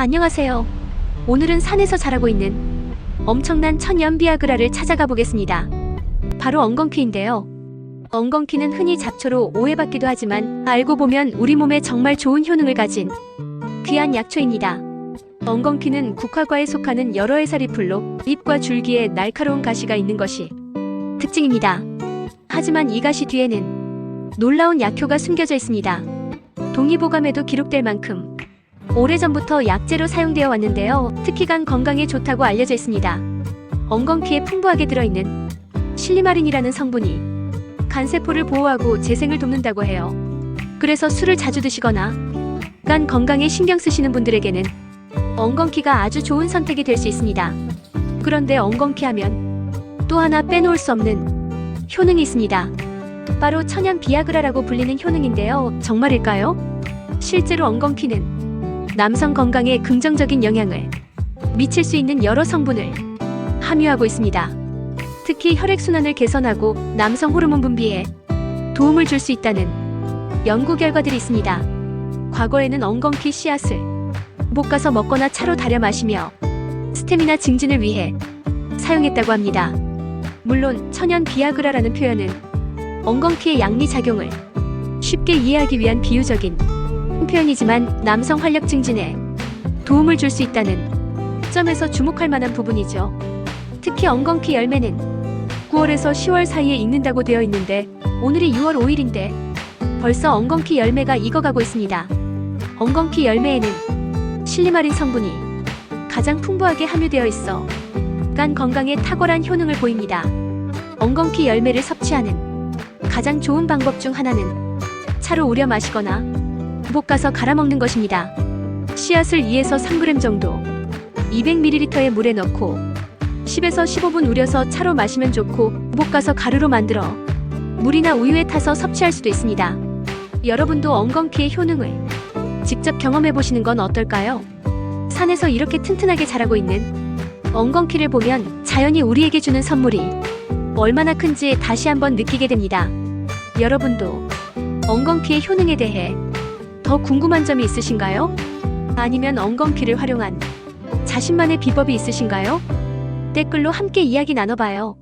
안녕하세요. 오늘은 산에서 자라고 있는 엄청난 천연 비아그라를 찾아가 보겠습니다. 바로 엉겅퀴인데요. 엉겅퀴는 흔히 잡초로 오해받기도 하지만 알고 보면 우리 몸에 정말 좋은 효능을 가진 귀한 약초입니다. 엉겅퀴는 국화과에 속하는 여러 해살이 풀로 잎과 줄기에 날카로운 가시가 있는 것이 특징입니다. 하지만 이 가시 뒤에는 놀라운 약효가 숨겨져 있습니다. 동의보감에도 기록될 만큼 오래전부터 약재로 사용되어 왔는데요. 특히 간 건강에 좋다고 알려져 있습니다. 엉겅퀴에 풍부하게 들어있는 실리마린이라는 성분이 간세포를 보호하고 재생을 돕는다고 해요. 그래서 술을 자주 드시거나 간 건강에 신경 쓰시는 분들에게는 엉겅퀴가 아주 좋은 선택이 될 수 있습니다. 그런데 엉겅퀴 하면 또 하나 빼놓을 수 없는 효능이 있습니다. 바로 천연 비아그라라고 불리는 효능인데요. 정말일까요? 실제로 엉겅퀴는 남성 건강에 긍정적인 영향을 미칠 수 있는 여러 성분을 함유하고 있습니다. 특히 혈액순환을 개선하고 남성 호르몬 분비에 도움을 줄 수 있다는 연구 결과들이 있습니다. 과거에는 엉겅퀴 씨앗을 볶아서 먹거나 차로 달여 마시며 스태미나 증진을 위해 사용했다고 합니다. 물론 천연 비아그라라는 표현은 엉겅퀴의 양리 작용을 쉽게 이해하기 위한 비유적인 표현이지만 남성 활력 증진에 도움을 줄 수 있다는 점에서 주목할 만한 부분이죠. 특히 엉겅퀴 열매는 9월에서 10월 사이에 익는다고 되어 있는데 오늘이 6월 5일인데 벌써 엉겅퀴 열매가 익어가고 있습니다. 엉겅퀴 열매에는 실리마린 성분이 가장 풍부하게 함유되어 있어 간 건강에 탁월한 효능을 보입니다. 엉겅퀴 열매를 섭취하는 가장 좋은 방법 중 하나는 차로 우려 마시거나 볶아서 갈아 먹는 것입니다. 씨앗을 2에서 3g 정도 200ml의 물에 넣고 10에서 15분 우려서 차로 마시면 좋고 볶아서 가루로 만들어 물이나 우유에 타서 섭취할 수도 있습니다. 여러분도 엉겅퀴의 효능을 직접 경험해 보시는 건 어떨까요? 산에서 이렇게 튼튼하게 자라고 있는 엉겅퀴를 보면 자연이 우리에게 주는 선물이 얼마나 큰지 다시 한번 느끼게 됩니다. 여러분도 엉겅퀴의 효능에 대해 더 궁금한 점이 있으신가요? 아니면 엉겅퀴를 활용한 자신만의 비법이 있으신가요? 댓글로 함께 이야기 나눠봐요.